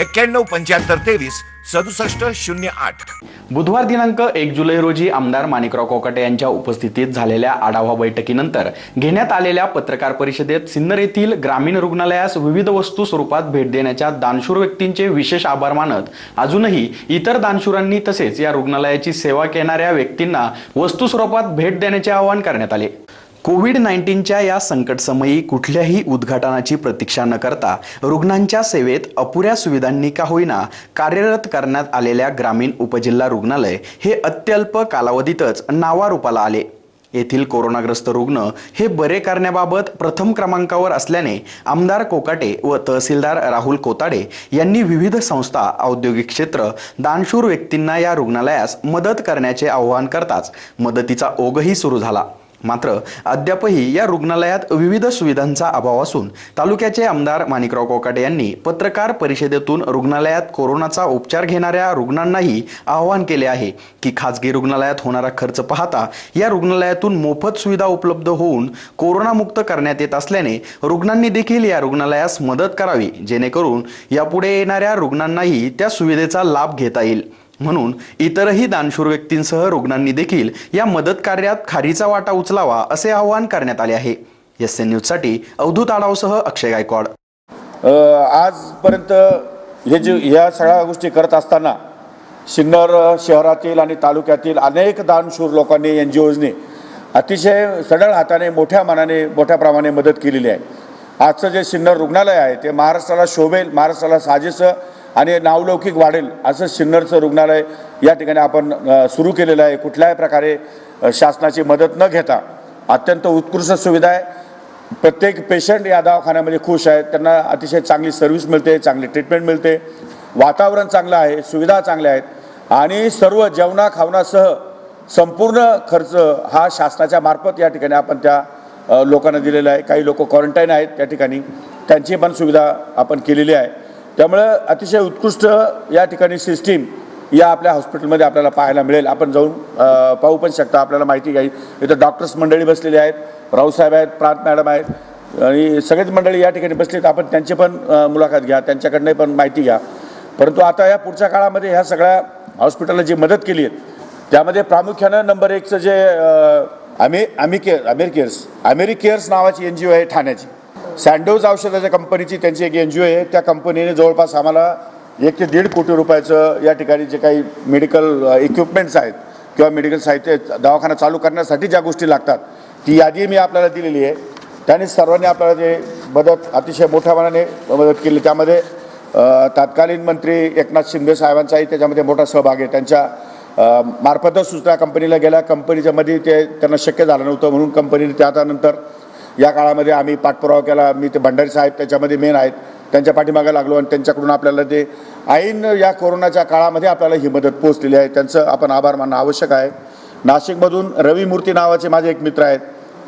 एक्क्याण्णव पंच्याहत्तर तेवीस सदुसष्ट शून्य आठ. बुधवार दिनांक एक जुलै रोजी आमदार माणिकराव कोकाटे यांच्या उपस्थितीत झालेल्या आढावा बैठकीनंतर घेण्यात आलेल्या पत्रकार परिषदेत सिन्नर येथील ग्रामीण रुग्णालयास विविध वस्तू स्वरूपात भेट देण्याच्या दानशूर व्यक्तींचे विशेष आभार मानत अजूनही इतर दानशूरांनी तसेच या रुग्णालयाची सेवा घेणाऱ्या व्यक्तींना वस्तू स्वरूपात भेट देण्याचे आवाहन करण्यात आले. कोविड नाईन्टीनच्या या संकटसमयी कुठल्याही उद्घाटनाची प्रतीक्षा न करता रुग्णांच्या सेवेत अपुऱ्या सुविधांनी का होईना कार्यरत करण्यात आलेल्या ग्रामीण उपजिल्हा रुग्णालय हे अत्यल्प कालावधीतच नावारूपाला आले. येथील कोरोनाग्रस्त रुग्ण हे बरे करण्याबाबत प्रथम क्रमांकावर असल्याने आमदार कोकाटे व तहसीलदार राहुल कोताडे यांनी विविध संस्था औद्योगिक क्षेत्र दानशूर व्यक्तींना या रुग्णालयास मदत करण्याचे आवाहन करताच मदतीचा ओघही सुरू झाला. मात्र अद्यापही या रुग्णालयात विविध सुविधांचा अभाव असून तालुक्याचे आमदार माणिकराव कोकाटे यांनी पत्रकार परिषदेतून रुग्णालयात कोरोनाचा उपचार घेणाऱ्या रुग्णांनाही आवाहन केले आहे की खाजगी रुग्णालयात होणारा खर्च पाहता या रुग्णालयातून मोफत सुविधा उपलब्ध होऊन कोरोनामुक्त करण्यात येत असल्याने रुग्णांनी देखील या रुग्णालयास मदत करावी जेणेकरून यापुढे येणाऱ्या रुग्णांनाही त्या सुविधेचा लाभ घेता येईल. म्हणून इतरही दानशूर व्यक्तींसह रुग्णांनी देखील या मदत कार्यात खारीचा वाटा उचलावा असे आवाहन करण्यात आले आहे. एस एन न्यूजसाठी अवधूत आडावसह अक्षय गायकवाड. आजपर्यंत हे जे ह्या सगळ्या गोष्टी करत असताना सिन्नर शहरातील आणि तालुक्यातील अनेक दानशूर लोकांनी एन जी ओजने अतिशय सडळ हाताने मोठ्या मनाने मोठ्या प्रमाणे मदत केलेली आहे. आजचं जे सिन्नर रुग्णालय आहे ते महाराष्ट्राला शोभेल महाराष्ट्राला साजेसं आणि नावलौकिक वाढेल असं सिन्नरचं रुग्णालय या ठिकाणी आपण सुरू केलेलं आहे. कुठल्याही प्रकारे शासनाची मदत न घेता अत्यंत उत्कृष्ट सुविधा आहे. प्रत्येक पेशंट या दवाखान्यामध्ये खुश आहेत. त्यांना अतिशय चांगली सर्व्हिस मिळते चांगली ट्रीटमेंट मिळते. वातावरण चांगलं आहे सुविधा चांगल्या आहेत. आणि सर्व जेवणा खावणासह संपूर्ण खर्च हा शासनाच्या मार्फत या ठिकाणी आपण त्या लोकांना दिलेला आहे. काही लोक क्वारंटाईन आहेत त्या ठिकाणी. त्यांची पण सुविधा आपण केलेली आहे. त्यामुळं अतिशय उत्कृष्ट या ठिकाणी सिस्टीम या आपल्या हॉस्पिटलमध्ये आपल्याला पाहायला मिळेल. आपण जाऊन पाहू पण शकता. आपल्याला माहिती घ्यावी इथं डॉक्टर्स मंडळी बसलेली आहेत. रावसाहेब आहेत प्रांत मॅडम आहेत. आणि सगळेच मंडळी या ठिकाणी बसलीत. आपण त्यांची पण मुलाखत घ्या. त्यांच्याकडनं पण माहिती घ्या. परंतु आता या पुढच्या काळामध्ये ह्या सगळ्या हॉस्पिटलला जी मदत केली आहे त्यामध्ये प्रामुख्यानं नंबर एकचं जे अ, आमे आमी केअर अमेर केअर्स. केअर्स नावाची एन जी ओ आहे ठाण्याची. सँडोज औषधाच्या कंपनीची त्यांची एक एन जी ओ आहे. त्या कंपनीने जवळपास आम्हाला एक ते दीड कोटी रुपयाचं या ठिकाणी जे काही मेडिकल इक्विपमेंट्स आहेत किंवा मेडिकल साहित्य दवाखाना चालू करण्यासाठी ज्या गोष्टी लागतात ती यादी मी आपल्याला दिलेली आहे. त्याने सर्वांनी आपल्याला ते मदत अतिशय मोठ्या मनाने मदत केली. त्यामध्ये तत्कालीन मंत्री एकनाथ शिंदे साहेबांचाही त्याच्यामध्ये मोठा सहभाग आहे. त्यांच्या मार्फतच सूचना कंपनीला गेल्या. कंपनीच्यामध्ये ते त्यांना शक्य झालं नव्हतं म्हणून कंपनीने त्यानंतर या काळामध्ये आम्ही पाठपुरावा केला. मी ते भंडारी साहेब त्याच्यामध्ये मेन आहेत. त्यांच्या पाठीमागे लागलो आणि त्यांच्याकडून आपल्याला ते ऐन या कोरोनाच्या काळामध्ये आपल्याला ही मदत पोहोचलेली आहे. त्यांचं आपण आभार मानणं आवश्यक आहे. नाशिकमधून रवी मूर्ती नावाचे माझे एक मित्र आहेत.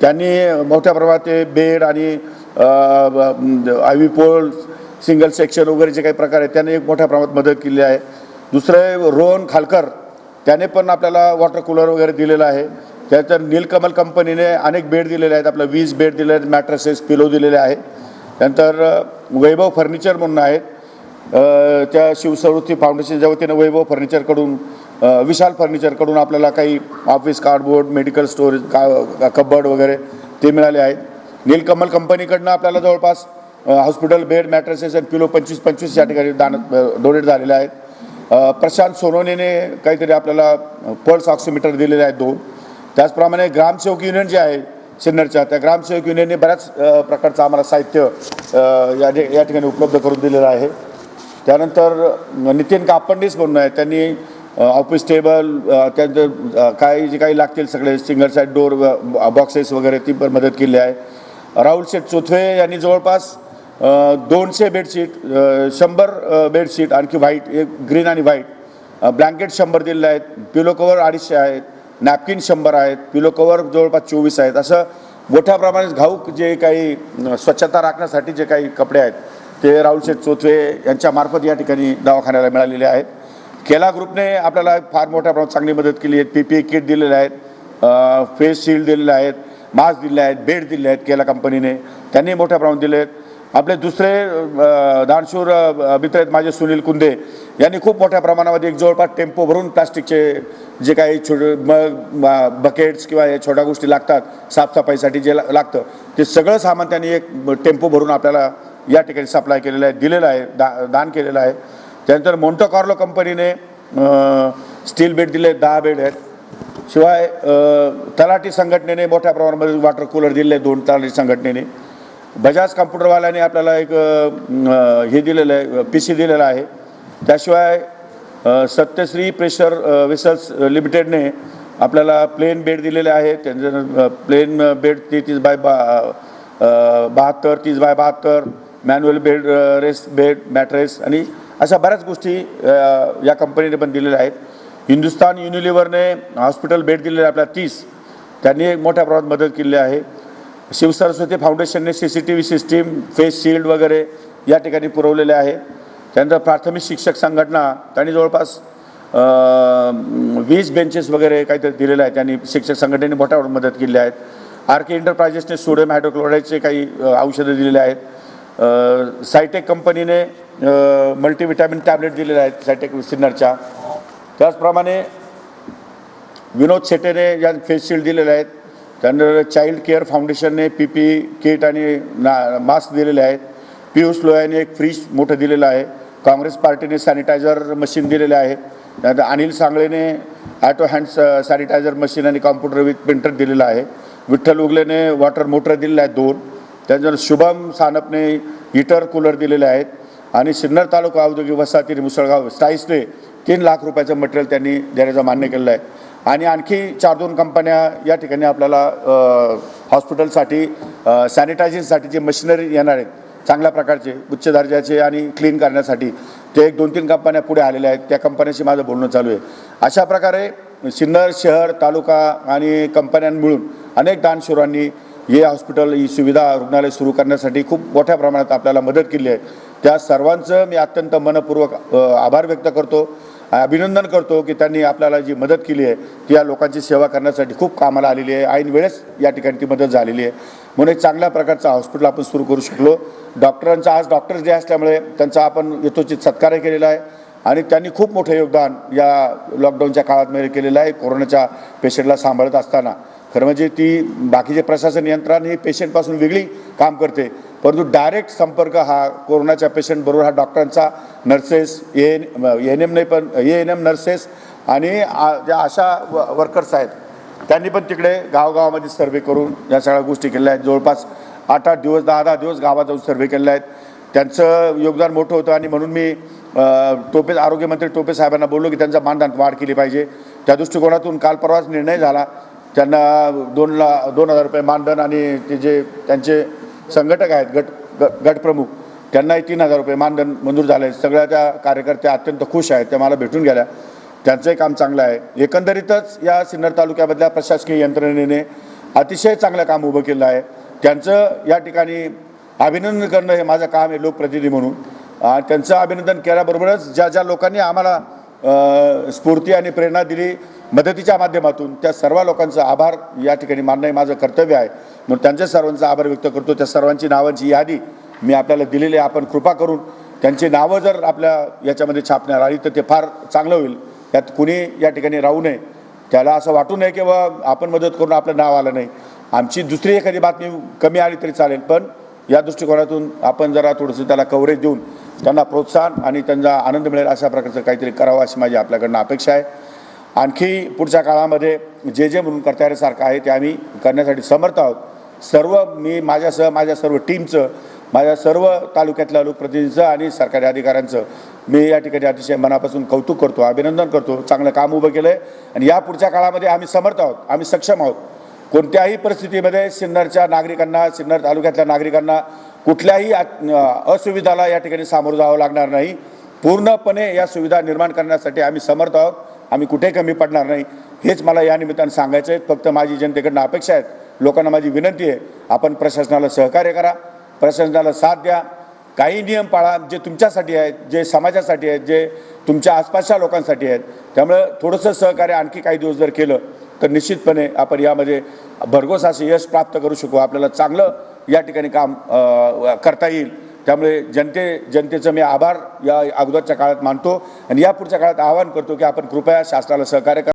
त्यांनी मोठ्या प्रमाणात ते बेड आणि I V pole single section वगैरे जे काही प्रकार आहेत त्यांनी एक मोठ्या प्रमाणात मदत केली आहे. दुसरं रोहन खालकर. त्याने पण आपल्याला वॉटर कूलर वगैरे दिलेलं आहे. त्यानंतर नीलकमल कंपनीने अनेक बेड दिलेले आहेत. आपलं वीज बेड दिले आहेत मॅट्रेसेस पिलो दिलेले आहेत त्यानंतर वैभव फर्निचर म्हणून आहेत. त्या शिवसवृत्ती फाउंडेशनच्या वतीनं वैभव फर्निचरकडून विशाल फर्निचरकडून आपल्याला काही ऑफिस कार्डबोर्ड मेडिकल स्टोरेज का कबर्ड वगैरे ते मिळाले आहेत. नीलकमल कंपनीकडनं आपल्याला जवळपास हॉस्पिटल बेड मॅट्रेसेस आणि पिलो पंचवीस पंचवीस या ठिकाणी दान डोनेट झालेले आहेत. प्रशांत सोनवणेने काहीतरी आपल्याला पल्स ऑक्सिमीटर दिलेले आहेत दोन. त्याचप्रमाणे ग्रामसेवक युनियन जे आहे सिन्नरच्या त्या ग्रामसेवक युनियनने बऱ्याच प्रकारचं आम्हाला साहित्य या या ठिकाणी उपलब्ध करून दिलेलं आहे. त्यानंतर नितीन कापंडीस म्हणून आहे त्यांनी ऑफिस टेबल अ, त्यानंतर काही जे काही लागतील सगळे सिंगल साईड डोर बॉक्सेस वगैरे ती पण मदत केली आहे. राहुल शेठ चोथवे यांनी जवळपास दोनशे बेडशीट शंभर बेडशीट आणखी व्हाईट एक ग्रीन आणि व्हाईट ब्लँकेट शंभर दिलेले आहेत. पिलो कवर अडीचशे आहेत. नॅपकिन शंभर आहेत पिलो कवर जवळपास चोवीस आहेत. असं मोठ्या प्रमाणात घाऊक जे काही स्वच्छता राखण्यासाठी जे काही कपडे आहेत ते राहुल शेठ चोथवे यांच्यामार्फत या ठिकाणी दवाखान्याला मिळालेले आहेत. केला ग्रुपने आपल्याला फार मोठ्या प्रमाणात चांगली मदत केली आहे. पी पी ए किट दिलेले आहेत फेस शिल्ड दिलेले आहेत मास्क दिले आहेत बेड दिले आहेत केला कंपनीने. त्यांनी मोठ्या प्रमाणात दिले आहेत आपले दुसरे दानशूर मित्र आहेत माझे सुनील कुंदे यांनी खूप मोठ्या प्रमाणामध्ये एक जवळपास टेम्पो भरून प्लास्टिकचे जे काही छोटे मग बकेट्स किंवा या छोट्या गोष्टी लागतात साफसफाईसाठी जे लागतं ते सगळं सामान त्यांनी एक टेम्पो भरून आपल्याला या ठिकाणी सप्लाय केलेलं आहे दिलेलं आहे दा दान केलेलं आहे. त्यानंतर मोंटोकार्लो कंपनीने स्टील बेड दिले आहेत, दहा बेड आहेत. शिवाय तलाठी संघटनेने मोठ्या प्रमाणामध्ये वॉटर कूलर दिले दोन तलाठी संघटनेने. बजाज कम्प्युटरवाल्याने आपल्याला एक हे दिलेलं आहे पी सी दिलेलं आहे. त्याशिवाय सत्यश्री प्रेशर अ, वेसल्स लिमिटेडने आपल्याला प्लेन बेड दिलेले आहे त्यांचं प्लेन बेड तेहतीस बाय बा बहात्तर तीस बाय बहात्तर मॅन्युअल बेड रेस बेड मॅट्रेस आणि अशा बऱ्याच गोष्टी या कंपनीने पण दिलेल्या आहेत. हिंदुस्तान युनिलिव्हरने हॉस्पिटल बेड दिलेले आहे आपल्याला तीस. त्यांनी एक मोठ्या प्रमाणात मदत केली आहे. शिवसरस्वती फाउंडेशनने C C T V system face shield वगैरे या ठिकाणी पुरवलेले आहे. त्यानंतर प्राथमिक शिक्षक संघटना त्यांनी जवळपास वीस बेंचेस वगैरे काहीतरी दिलेले आहेत. त्यांनी शिक्षक संघटनेने मोठ्या मदत केली आहेत आर के एंटरप्राइजेसने सोडियम हायड्रोक्लोराईडचे काही औषधं दिलेले आहेत. सायटेक कंपनीने मल्टीविटॅमिन टॅबलेट दिलेले आहेत सायटेक सिन्नरच्या त्याचप्रमाणे विनोद शेटेने या फेस शिल्ड दिलेले आहेत. त्यानंतर चाइल्ड केअर फाउंडेशनने पी पी किट आणि ना मास्क दिलेले आहेत. पियुष लोयाने एक फ्रीज मोठं दिलेलं आहे. काँग्रेस पार्टीने सॅनिटायझर मशीन दिलेले आहे. त्यानंतर अनिल सांगळेने ॲटो हँड सॅनिटायझर मशीन आणि कॉम्प्युटर विथ प्रिंटर दिलेलं आहे. विठ्ठल उगलेने वॉटर मोटर दिलेले आहेत दोन. त्यानंतर शुभम सानपने हिटर कूलर दिलेले आहेत. आणि सिन्नर तालुका औद्योगिक वसाहती मुसळगाव स्टाईसने तीन लाख रुपयाचं मटेरियल त्यांनी देण्याचं मान्य केलेलं आहे. आणि आणखी चार दोन कंपन्या या ठिकाणी आपल्याला हॉस्पिटलसाठी सॅनिटायझिंगसाठी जे मशिनरी येणार आहेत चांगल्या प्रकारचे उच्च दर्जाचे आणि क्लीन करण्यासाठी ते एक दोन तीन कंपन्या पुढे आलेल्या आहेत. त्या कंपन्याशी माझं बोलणं चालू आहे. अशा प्रकारे सिन्नर शहर तालुका आणि कंपन्या मिळून अनेक दानशूरांनी हे हॉस्पिटल ही सुविधा रुग्णालय सुरू करण्यासाठी खूप मोठ्या प्रमाणात आपल्याला मदत केली आहे. त्या सर्वांचं मी अत्यंत मनपूर्वक आभार व्यक्त करतो. अभिनंदन करतो की त्यांनी आपल्याला जी मदत केली आहे ती या लोकांची सेवा करण्यासाठी खूप कामाला आलेली आहे. ऐन वेळेस या ठिकाणी ती मदत झालेली आहे. म्हणून एक चांगल्या प्रकारचं हॉस्पिटल आपण सुरू करू शकलो. डॉक्टरांचा आज डॉक्टर्स डे असल्यामुळे त्यांचा आपण यथोचित सत्कारही केलेला आहे. आणि त्यांनी खूप मोठं योगदान या लॉकडाऊनच्या काळात केलेलं आहे कोरोनाच्या पेशंटला सांभाळत असताना. खरं म्हणजे ती बाकीचे प्रशासन यंत्रणा ही पेशंटपासून वेगळी काम करते. परंतु डायरेक्ट संपर्क हा कोरोनाच्या पेशंटबरोबर हा डॉक्टरांचा nurses A N N M नाही पण ए एन एम नर्सेस आणि ज्या अशा व वर्कर्स आहेत त्यांनी पण तिकडे गावगावामध्ये सर्वे करून या सगळ्या गोष्टी केल्या आहेत. जवळपास आठ आठ दिवस दहा दहा दिवस गावात जाऊन सर्वे केले आहेत. त्यांचं योगदान मोठं होतं आणि म्हणून मी टोपे आरोग्यमंत्री टोपे साहेबांना बोललो की त्यांचा मानधनात वाढ केली पाहिजे. त्या दृष्टिकोनातून काल परवाच निर्णय झाला. त्यांना दोन ला दोन हजार रुपये मानधन आणि ते जे त्यांचे संघटक आहेत गट ग- गटप्रमुख त्यांनाही तीन हजार रुपये मानधन मंजूर झाले सगळ्या त्या कार्यकर्त्या अत्यंत खुश आहेत. त्या मला भेटून गेल्या. त्यांचंही काम चांगलं आहे. एकंदरीतच या सिन्नर तालुक्यामधल्या प्रशासकीय यंत्रणेने अतिशय चांगलं काम उभं केलं आहे. त्यांचं या ठिकाणी अभिनंदन करणं हे माझं काम आहे लोकप्रतिनिधी म्हणून. आणि त्यांचं अभिनंदन केल्याबरोबरच ज्या ज्या लोकांनी आम्हाला स्फूर्ती आणि प्रेरणा दिली मदतीच्या माध्यमातून त्या सर्व लोकांचा आभार या ठिकाणी मानणं हे माझं कर्तव्य आहे. मग त्यांच्या सर्वांचा आभार व्यक्त करतो. त्या सर्वांची नावांची यादी मी आपल्याला दिलेली आहे. आपण कृपा करून त्यांची नावं जर आपल्या याच्यामध्ये छापण्यात आली तर ते फार चांगलं होईल. त्यात कुणी या ठिकाणी राहू नये. त्याला असं वाटू नये की बा आपण मदत करून आपलं नाव आलं नाही. आमची दुसरी एखादी बातमी कमी आली तरी चालेल पण या दृष्टिकोनातून आपण जरा थोडंसं त्याला कव्हरेज देऊन त्यांना प्रोत्साहन आणि त्यांचा आनंद मिळेल अशा प्रकारचं काहीतरी करावं अशी माझी आपल्याकडनं अपेक्षा आहे. आणखी पुढच्या काळामध्ये जे जे म्हणून करता येण्यासारखं आहे ते आम्ही करण्यासाठी समर्थ आहोत. सर्व मी माझ्यासह माझ्या सर्व टीमचं माझ्या सर्व तालुक्यातल्या लोकप्रतिनिधींचं आणि सरकारी अधिकाऱ्यांचं मी या ठिकाणी अतिशय मनापासून कौतुक करतो अभिनंदन करतो. चांगलं काम उभं केलं आहे आणि या पुढच्या काळामध्ये आम्ही समर्थ आहोत आम्ही सक्षम आहोत. कोणत्याही परिस्थितीमध्ये सिन्नरच्या नागरिकांना सिन्नर तालुक्यातल्या नागरिकांना कुठल्याही असुविधाला या ठिकाणी सामोरं जावं लागणार नाही. पूर्णपणे या सुविधा निर्माण करण्यासाठी आम्ही समर्थ आहोत. आम्ही कुठे कमी पडणार नाही हेच मला या निमित्तानं सांगायचं आहे फक्त माझी जनतेकडनं अपेक्षा आहेत. लोकांना माझी विनंती आहे आपण प्रशासनाला सहकार्य करा प्रशासनाला साथ द्या. काही नियम पाळा जे तुमच्यासाठी आहेत जे समाजासाठी आहेत जे तुमच्या आसपासच्या लोकांसाठी आहेत. त्यामुळं थोडंसं सहकार्य आणखी काही दिवस जर केलं तर निश्चितपणे आपण यामध्ये भरघोस असे यश प्राप्त करू शकू. आपल्याला चांगलं या ठिकाणी काम करता येईल. त्यामुळे जनते जनतेचं मी आभार या अगोदरच्या काळात मानतो आणि या पुढच्या काळात आवाहन करतो की आपण कृपया शासनाला सहकार्य करा.